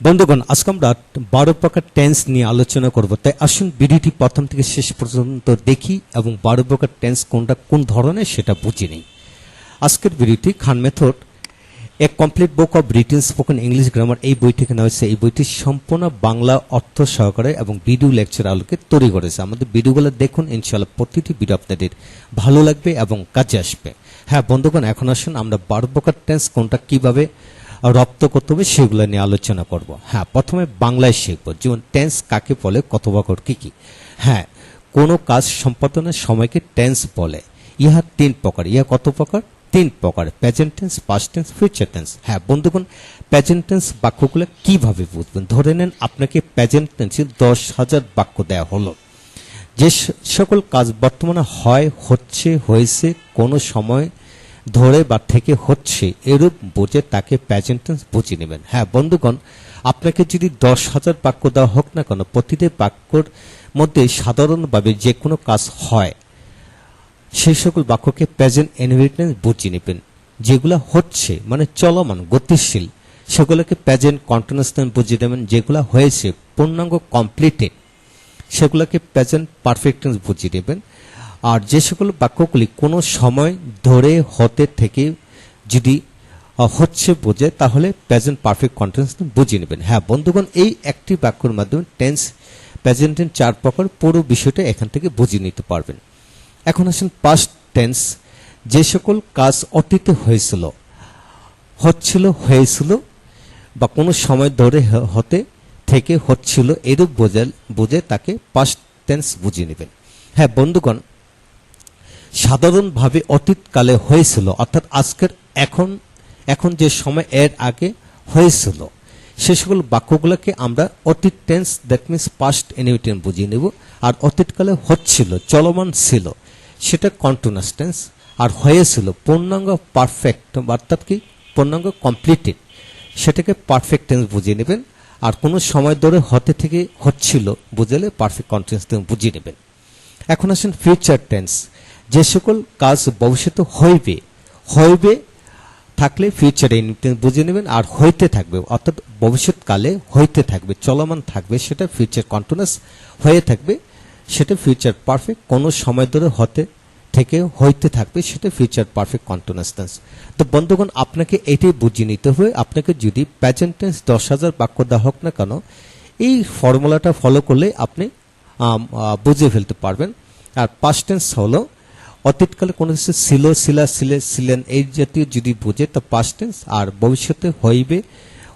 বন্ধুগণ, আজকে আমরা বারো প্রকার টেন্স নিয়ে আলোচনা করব। তাই আসুন ভিডিওটি প্রথম থেকে শেষ পর্যন্ত দেখি এবং বারো প্রকার টেন্স কোনটা, কোন ধরনের সেটা বুঝে নিই। আজকের ভিডিওটি খান মেথড এক complete book of written spoken English grammar এই বই থেকে নেওয়া হয়েছে এই বইটি সম্পূর্ণ বাংলা অর্থ সহকারে এবং ভিডিও লেকচার আলোকে তৈরি করেছে। আমাদের ভিডিওগুলো দেখুন, ইনশাআল্লাহ প্রতিটি ভিডিও আপনাদের ভালো লাগবে এবং কাজে আসবে। হ্যাঁ বন্ধুগণ, এখন আসুন আমরা বারো প্রকার টেন্স কোনটা, কীভাবে রপ্ত করতে হবে সেগুলো নিয়ে আলোচনা করব। হ্যাঁ প্রথমে বাংলায় শিখব। যেমন টেন্স কাকে বলে বাকর কি কি? হ্যাঁ কোনো কাজ সম্পাদনের সময়কে টেন্স বলে। ইহা তিন প্রকার। ইহা কত প্রকার? তিন প্রকার। Present tense past tense future tense হ্যাঁ বন্ধুগণ প্রেজেন্ট টেন্স বাক্যগুলো কীভাবে বুঝবেন? ধরে নেন আপনাকে প্রেজেন্ট টেন্সে দশ হাজার বাক্য দেওয়া হলো। যে সকল কাজ বর্তমানে হয়, হচ্ছে, হয়েছে কোনো সময় ধরে বা থেকে হচ্ছে এরূপ বুঝে তাকে প্যাজেন্টেন্স টেন্স বুঝে নেবেন। হ্যাঁ বন্ধুগণ, আপনাকে যদি দশ হাজার বাক্য দেওয়া হোক না কেন, প্রতিটি বাক্যর মধ্যে সাধারণভাবে যে কোনো কাজ হয়, সেই সকল বাক্যকে প্রেজেন্ট এনভাইরনমেন্ট বুঝিয়ে নেবেন। যেগুলো হচ্ছে মানে চলমান, গতিশীল, সেগুলোকে প্রেজেন্ট কন্টিনিউয়াস বুঝিয়ে দেবেন যেগুলো হয়েছে, পূর্ণাঙ্গ, কমপ্লিটেড, সেগুলোকে প্রেজেন্ট পারফেক্ট টেন্স বুঝিয়ে দেবেন আর যে সকল বাক্যগুলি কোনো সময় ধরে হতে থেকে যদি হচ্ছে বোঝে, তাহলে প্রেজেন্ট পারফেক্ট কন্টেন্স বুঝিয়ে নেবেন। হ্যাঁ বন্ধুগণ, এই একটি বাক্যের মাধ্যমে টেন্স প্রেজেন্ট টেন্স চার প্রকার পুরো বিষয়টা এখান থেকে বুঝিয়ে নিতে পারবেন। এখন আসেন পাস্ট টেন্স যে সকল কাজ অতীতে হয়েছিল, হচ্ছিল, হয়েছিল, বা কোনো সময় ধরে হতে থেকে হচ্ছিল, এরূপ বোঝাল, বুঝে তাকে পাস্ট টেন্স বুঝিয়ে নেবেন। হ্যাঁ বন্ধুগণ সাধারণভাবে অতীতকালে হয়েছিল, অর্থাৎ আজকের এখন এখন যে সময় এর আগে হয়েছিল, সে সকল বাক্যগুলোকে আমরা অতীত টেন্স দ্যাট মিনস পাস্ট এনিউটেন বুঝিয়ে নেব। আর অতীতকালে হচ্ছিল, চলমান ছিল, সেটা কন্টিনিউয়াস টেন্স আর হয়েছিল পূর্ণাঙ্গ পারফেক্ট অর্থাৎ কি? পূর্ণাঙ্গ কমপ্লিটেড সেটাকে পারফেক্ট টেন্স বুঝিয়ে নেবেন। আর কোনো সময় ধরে হতে থেকে হচ্ছিল, বুঝলে পারফেক্ট কন্টিনিউয়াস টেন্স বুঝিয়ে নেবেন। এখন আসেন ফিউচার টেন্স যে সকল কাজ ভবিষ্যতে হইবে হইবে, থাকলে ফিউচারে বুঝে নেবেন আর হইতে থাকবে, অর্থাৎ ভবিষ্যৎকালে হইতে থাকবে, চলমান থাকবে, সেটা ফিউচার কন্টিনিউয়াস হয়ে থাকবে, সেটা ফিউচার পারফেক্ট কোনো সময় ধরে হতে থেকে হইতে থাকবে, সেটা ফিউচার পারফেক্ট কন্টিনিউয়াস টেন্স তো বন্ধুগণ, আপনাকে এটাই বুঝিয়ে নিতে হবে, আপনাকে যদি প্রেজেন্ট টেন্স দশ হাজার বাক্য দেওয়া হোক না কেন, এই ফর্মুলাটা ফলো করলে আপনি বুঝে ফেলতে পারবেন। আর পাস্ট টেন্স হলো অতীতকালে কোনো কিছু ছিল ছিলা ছিলে ছিলেন এই জাতীয় যদি বোঝে, তা পাস্ট টেন্স আর ভবিষ্যতে হইবে,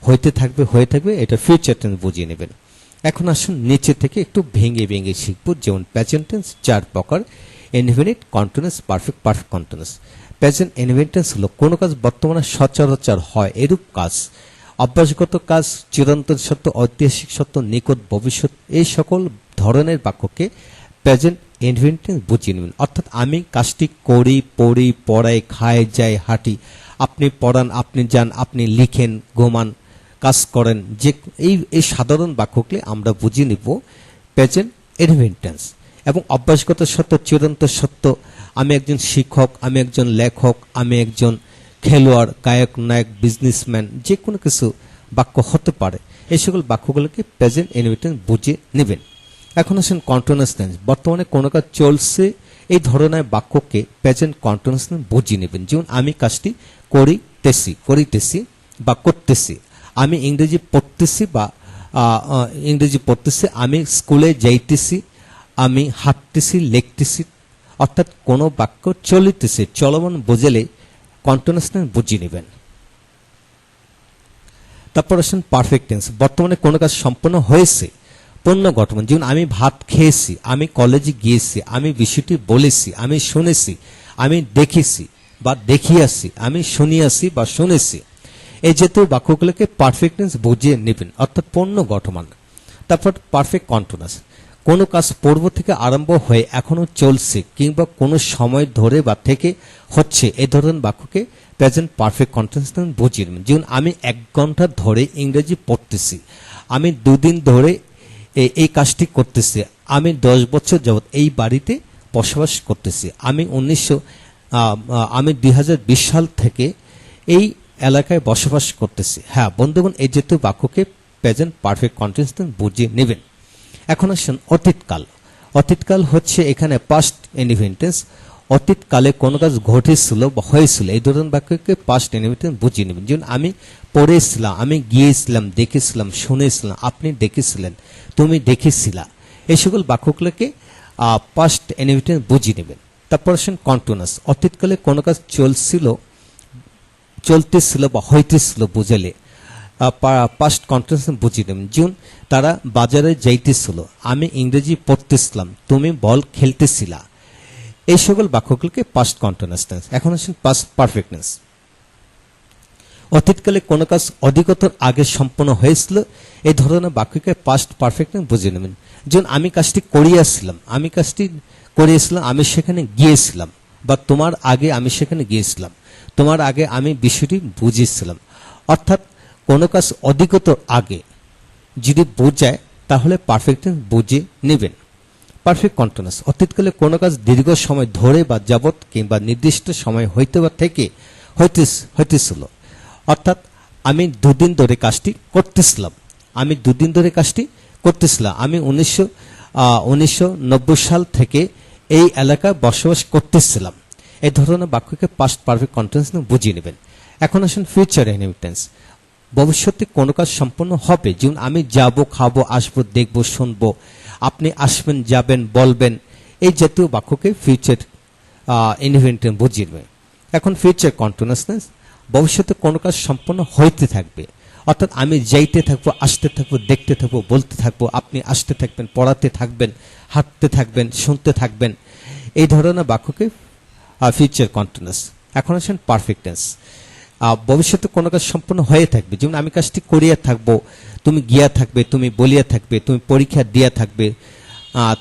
হইতে থাকবে, হয়ে থাকবে, এটা ফিউচার টেন্স বুঝিয়ে নেবেন। এখন আসুন নিচে থেকে একটু ভেঙে ভেঙে শিখব, যেমন প্রেজেন্ট টেন্স চার প্রকার infinite continuous perfect perfect continuous present ইনভেন্টেন্স হলো কোনো কাজ বর্তমানে সচরাচর হয়, এরূপ কাজ। অভ্যাসগত কাজ, চিরন্তন সত্য, ঐতিহাসিক সত্য, নিকট ভবিষ্যৎ, এই সকল ধরনের বাক্যকে প্রেজেন্ট ইনভেন্টেন্স বুঝিয়ে নেবেন। অর্থাৎ আমি কাজটি করি, পড়ি, পড়াই, খাই, যাই, হাঁটি। আপনি পড়ান, আপনি যান, আপনি লিখেন, ঘুমান, কাজ করেন। যে এই এই সাধারণ বাক্যকে আমরা বুঝিয়ে নিব। প্রেজেন্ট ইনভেন্টেন্স এবং অভ্যাসগত সত্য চিরন্ত সত্য। আমি একজন শিক্ষক, আমি একজন লেখক, আমি একজন খেলোয়াড়, গায়ক, নায়ক বিজনেসম্যান যে কোনো কিছু বাক্য হতে পারে। এই সকল বাক্যগুলোকে প্রেজেন্ট ইনভেন্টেন্স বুঝে নেবেন। এখন আসেন কন্টিনিউয়াস টেন্স বর্তমানে কোনো কাজ চলছে, এই ধরনের বাক্যকে প্রেজেন্ট কন্টিনিউয়াস টেন্স বুঝিয়ে নেবেন। যেমন আমি কাজটি করিতেছি করিতেছি বা করতেছি। আমি ইংরেজি পড়তেছি বা ইংরেজি পড়তেছি, আমি স্কুলে যাইতেছি, আমি হাঁটতেছি, লিখতেছি, অর্থাৎ কোনো বাক্য চলিতেছে, চলমান বোঝালে কন্টিনিউয়াস টেন্স বুঝিয়ে নেবেন। তারপর আসেন পারফেক্ট টেন্স বর্তমানে কোনো কাজ সম্পন্ন হয়েছে পূর্ণ গঠন। যেমন আমি ভাত খেয়েছি, আমি কলেজে গিয়েছি, আমি বিষয়টি বলেছি, আমি শুনেছি, আমি দেখেছি বা দেখিয়াছি, আমি শুনিয়াছি বা শুনেছি। এই জাতীয় বাক্যগুলোকে পারফেক্ট টেন্স বুঝিয়ে নেবেন, অর্থাৎ পূর্ণ গঠমান। তারপর পারফেক্ট কন্টিনিউয়াস কোনো কাজ পূর্ব থেকে আরম্ভ হয়ে এখনও চলছে কিংবা কোনো সময় ধরে বা থেকে হচ্ছে, এই ধরনের বাক্যকে প্রেজেন্ট পারফেক্ট কন্টেন্স বুঝিয়ে নেবেন। যেমন, আমি এক ঘণ্টা ধরে ইংরেজি পড়তেছি, আমি দুদিন ধরে এ- এই কাজটি করতেছি। আমি দশ বছর যাবৎ এই বাড়িতে বসবাস করতেছি। আমি উনিশশো আমি দুই হাজার বিশ সাল থেকে এই এলাকায় বসবাস করতেছি। হ্যাঁ বন্ধুগণ, এই যেহেতু বাক্যকে প্রেজেন্ট পারফেক্ট কন্টিনিউয়াস বুঝিয়ে নেবেন। এখন আসুন, অতীতকাল। অতীতকাল হচ্ছে এখানে পাস্ট ইনভিটেন্স অতীতকালে কোনো কাজ ঘটেছিল বা হয়েছিল, এই ধরনের বাক্যকে পাস্ট ইনভিটেন্স বুঝিয়ে নেবেন। যেমন আমি পড়েছিলাম, আমি গিয়েছিলাম, দেখেছিলাম, শুনেছিলাম, আপনি দেখেছিলেন, তুমি দেখেছিলা। এই সকল বাক্যগুলোকে পাস্ট ইনভিটেন্স বুঝিয়ে নেবেন। তারপর আসেন কন্টিনিউয়াস অতীতকালে কোনো কাজ চলছিল, চলতেছিল বা হইতেছিল বুঝালে পাস্ট কন্টেন্স বুঝিয়ে নেবেন। যেমন, তারা বাজারে যাইতেছিল, আমি ইংরেজি পড়তেছিলাম, তুমি বল খেলতেছিলা। এই সকল বাক্যগুলোকে পাস্ট কন্টিনিউয়াস এখন আসেন পাস্ট পারফেক্টনেস অতীতকালে কোনো কাজ অধিকতর আগে সম্পন্ন হয়েছিল, এই ধরনের বাক্যকে পাস্ট পারফেক্টনেস বুঝিয়ে নেবেন। যেমন, আমি কাজটি করিয়াছিলাম, আমি কাজটি করিয়েছিলাম, আমি সেখানে গিয়েছিলাম, বা তোমার আগে আমি সেখানে গিয়েছিলাম, তোমার আগে আমি বিষয়টি বুঝেছিলাম অর্থাৎ, কোনো কাজ অধিকতর আগে যদি বোঝায়, তাহলে পারফেক্ট বুঝে নেবেন। পারফেক্ট কন্টিনিউয়াস অতীতকালে কোনো কাজ দীর্ঘ সময় ধরে বা যাবত কিংবা নির্দিষ্ট সময় হইতে বা থেকে হইতে হইতেছিল। অর্থাৎ আমি দুদিন ধরে কাজটি করতেছিলাম। আমি দুদিন ধরে কাজটি করতেছিলাম। আমি উনিশশো উনিশশো সাল থেকে এই এলাকায় বসবাস করতেছিলাম। এই ধরনের বাক্যকে পাস্ট পারফেক্ট কন্টেন্স বুঝিয়ে নেবেন। এখন আসুন ফিউচার ইনহেরিটেন্স ভবিষ্যতে কোনো কাজ সম্পন্ন হবে? যেমন আমি যাব, খাব, আসব, দেখব, শুনব, আপনি আসবেন, যাবেন, বলবেন, এই জাতীয় বাক্যকে ফিউচার ইনহেরিটেন্স বুঝিয়ে নেবেন। এখন ফিউচার কন্টিনিউসনেস ভবিষ্যতে কোনো কাজ সম্পন্ন হইতে থাকবে। অর্থাৎ আমি যাইতে থাকব, আসতে থাকব, দেখতে থাকব, বলতে থাকব, আপনি আসতে থাকবেন, পড়াতে থাকবেন, হাঁটতে থাকবেন, শুনতে থাকবেন। এই ধরনের বাক্যকে ফিউচার কন্টিনিউস এখন আসেন পারফেক্টেন্স ভবিষ্যতে কোনো কাজ সম্পূর্ণ হয়ে থাকবে। যেমন আমি কাজটি করিয়া থাকব, তুমি গিয়া থাকবে, তুমি বলিয়া থাকবে, তুমি পরীক্ষা দিয়া থাকবে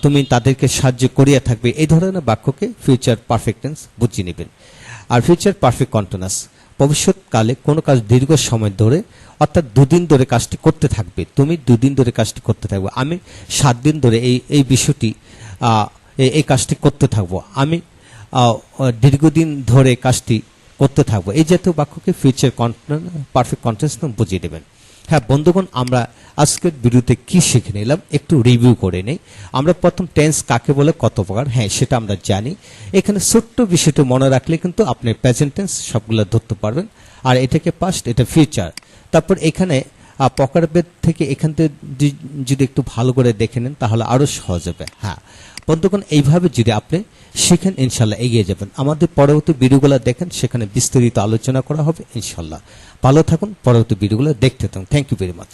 তুমি তাদেরকে সাহায্য করিয়া থাকবে। এই ধরনের বাক্যকে ফিউচার পারফেক্টেন্স বুঝিয়ে নেবেন। আর ফিউচার পারফেক্ট কন্টিনিউস ভবিষ্যৎকালে কোনো কাজ দীর্ঘ সময় ধরে, অর্থাৎ দুদিন ধরে কাজটি করতে থাকবে, তুমি দুদিন ধরে কাজটি করতে থাকবে, আমি সাত দিন ধরে এই এই বিষয়টি এই- কাজটি করতে থাকব, আমি দীর্ঘদিন ধরে কাজটি করতে থাকব। এই জাতীয় বাক্যকে ফিউচার পারফেক্ট কন্টেন্স বুঝিয়ে দেবেন। হ্যাঁ বন্ধুগণ, আমরা আজকের ভিডিওতে কি শিখে নিলাম একটু রিভিউ করে নেই। আমরা প্রথম টেন্স কাকে বলে, কত প্রকার হ্যাঁ সেটা আমরা জানি। এখানে ছোট্ট বিষয়টি মনে রাখলে কিন্তু আপনি প্রেজেন্ট টেন্স সবগুলো ধরতে পারবেন। আর এটাকে পাস্ট এটা ফিউচার তারপর এখানে পকারবেদ থেকে এখান থেকে যদি একটু ভালো করে দেখে নেন, তাহলে আরও সহজ হবে। হ্যাঁ বন্ধুগণ এইভাবে যদি আপনি শিখেন, ইনশাল্লাহ এগিয়ে যাবেন। আমাদের পরবর্তী ভিডিওগুলো দেখেন, সেখানে বিস্তারিত আলোচনা করা হবে, ইনশাল্লাহ। ভালো থাকুন, পরবর্তী ভিডিওগুলো দেখতে থাকুন। Thank you very much